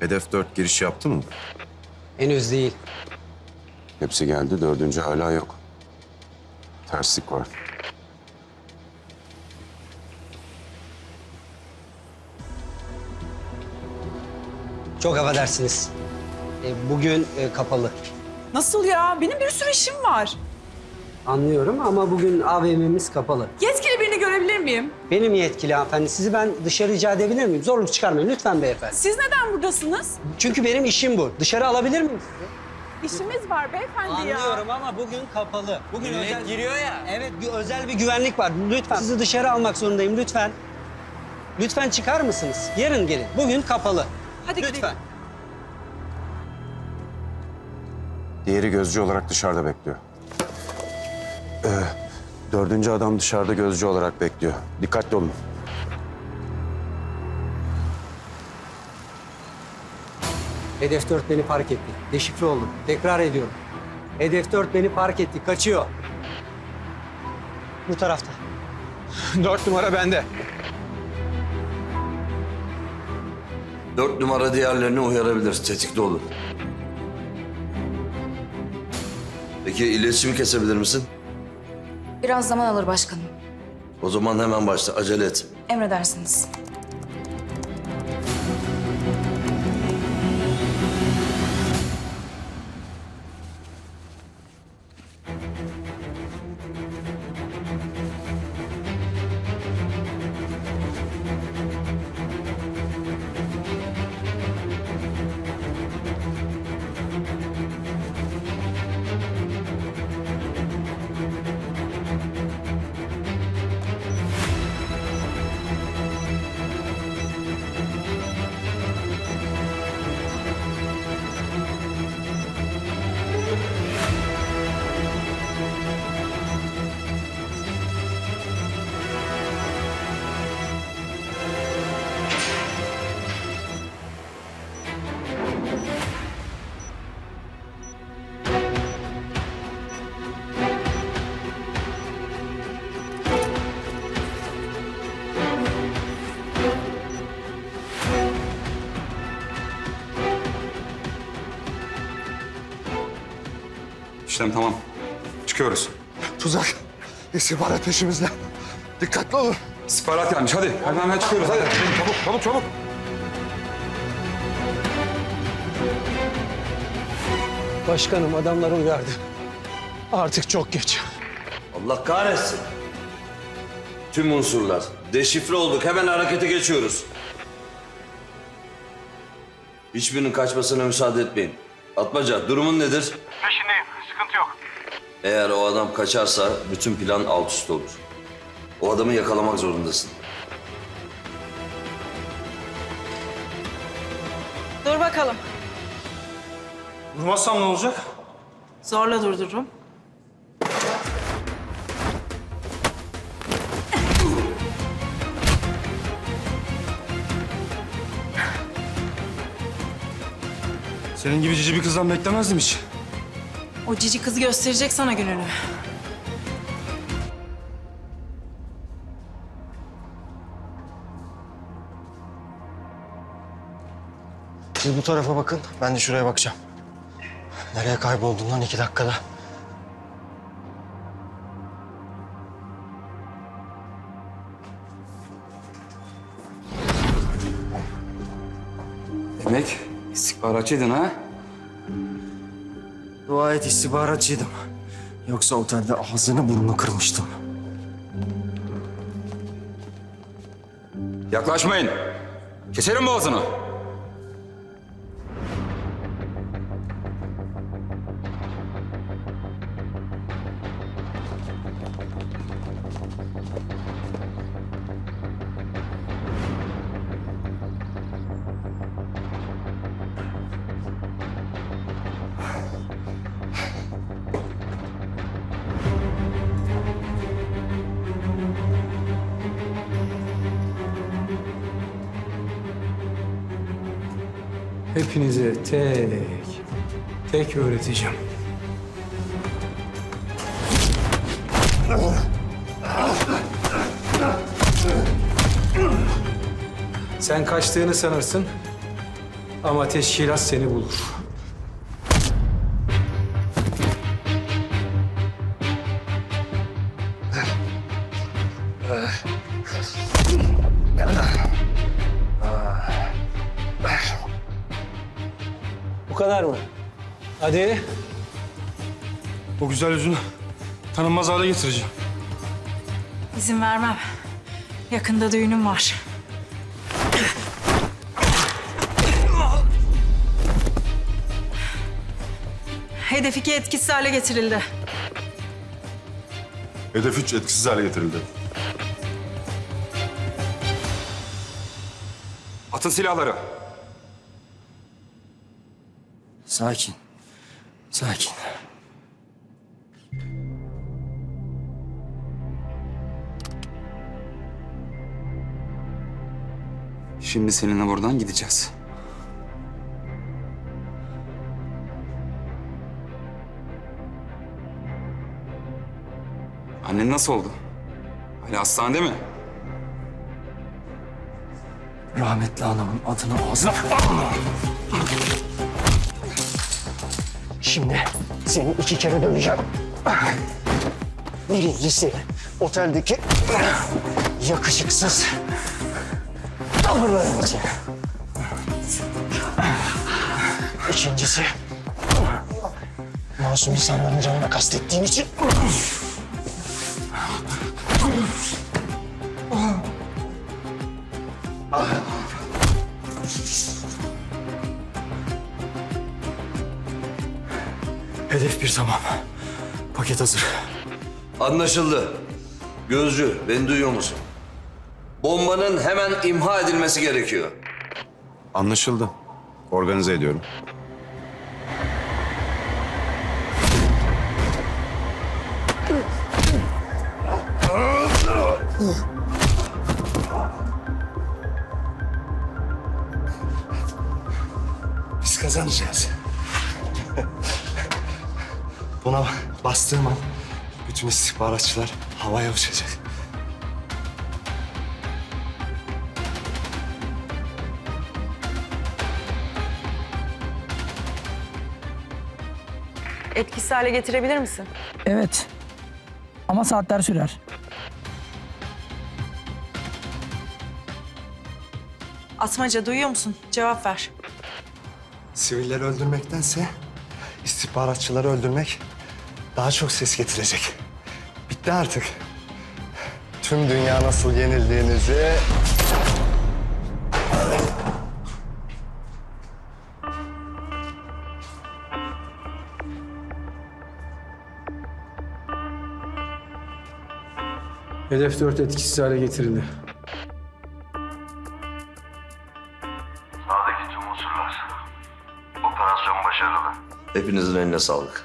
Hedef 4 giriş yaptı mı? Henüz değil. Hepsi geldi, dördüncü hala yok. Terslik var. Çok affedersiniz. E, bugün e, kapalı. Nasıl ya? Benim bir sürü işim var. Anlıyorum ama bugün AVM'miz kapalı. Yetkili birini görebilir miyim? Benim yetkili hanımefendi. Sizi ben dışarı rica edebilir miyim? Zorluk çıkarmayın lütfen beyefendi. Siz neden buradasınız? Çünkü benim işim bu. Dışarı alabilir miyim sizi? İşimiz var beyefendi ya. Anlıyorum ama bugün kapalı. Bugün özel... giriyor ya. Evet, bir özel bir güvenlik var. Lütfen sizi dışarı almak zorundayım lütfen. Lütfen çıkar mısınız? Yarın gelin. Bugün kapalı. Hadi Lütfen. gidelim. Diğeri gözcü olarak dışarıda bekliyor. Ee, dördüncü adam dışarıda gözcü olarak bekliyor. Dikkatli olun. Hedef 4 beni fark etti. Deşifre oldum. Tekrar ediyorum. Hedef 4 beni fark etti. Kaçıyor. Bu tarafta. Dört numara bende. Dört numara diğerlerini uyarabilir. Tetikte olun. Peki iletişimi kesebilir misin? Biraz zaman alır başkanım. O zaman hemen başla. Acele et. Emredersiniz. İşlem tamam. Çıkıyoruz. Tuzak. İstihbarat peşimizde. Dikkatli olun. İstihbarat gelmiş. Hadi. Hemen hemen çıkıyoruz. Hadi. Çabuk, çabuk, çabuk. Başkanım adamları uyardı. Artık çok geç. Allah kahretsin. Tüm unsurlar. Deşifre olduk. Hemen harekete geçiyoruz. Hiçbirinin kaçmasına müsaade etmeyin. Atmaca durumun nedir? Peşindeyim. Sıkıntı yok. Eğer o adam kaçarsa bütün plan alt üst olur. O adamı yakalamak zorundasın. Dur bakalım. Durmazsam ne olacak? Zorla durdururum. Senin gibi cici bir kızdan beklemezdim hiç. O cici kız gösterecek sana gününü. Siz bu tarafa bakın, ben de şuraya bakacağım. Nereye kayboldun lan iki dakikada? Demek istihbaratçıydın ha? Dua et istihbaratçıydım. Yoksa otelde ağzını burnunu kırmıştım. Yaklaşmayın. Keserim boğazını. Hepinize tek, tek öğreteceğim. Sen kaçtığını sanırsın. Ama teşkilat seni bulur. Kadar mı? Hadi. O güzel yüzünü tanınmaz hale getireceğim. İzin vermem. Yakında düğünüm var. Hedef iki etkisiz hale getirildi. Hedef 3 etkisiz hale getirildi. Atın silahları. Sakin. Sakin. Şimdi seninle buradan gideceğiz. Annen nasıl oldu? Hala hastanede mi? Rahmetli anamın adını ağzına... Şimdi seni iki kere döveceğim. Birincisi oteldeki yakışıksız tavırların için. İkincisi masum insanların canına kastettiğin için. Hedef bir tamam. Paket hazır. Anlaşıldı. Gözcü, beni duyuyor musun? Bombanın hemen imha edilmesi gerekiyor. Anlaşıldı. Organize ediyorum. Biz kazanacağız. Buna bastığım an bütün istihbaratçılar havaya uçacak. Etkisiz hale getirebilir misin? Evet. Ama saatler sürer. Atmaca duyuyor musun? Cevap ver. Sivilleri öldürmektense istihbaratçıları öldürmek daha çok ses getirecek. Bitti artık. Tüm dünya nasıl yenildiğinizi Hedef 4 etkisiz hale getirildi. Hepinizin eline sağlık.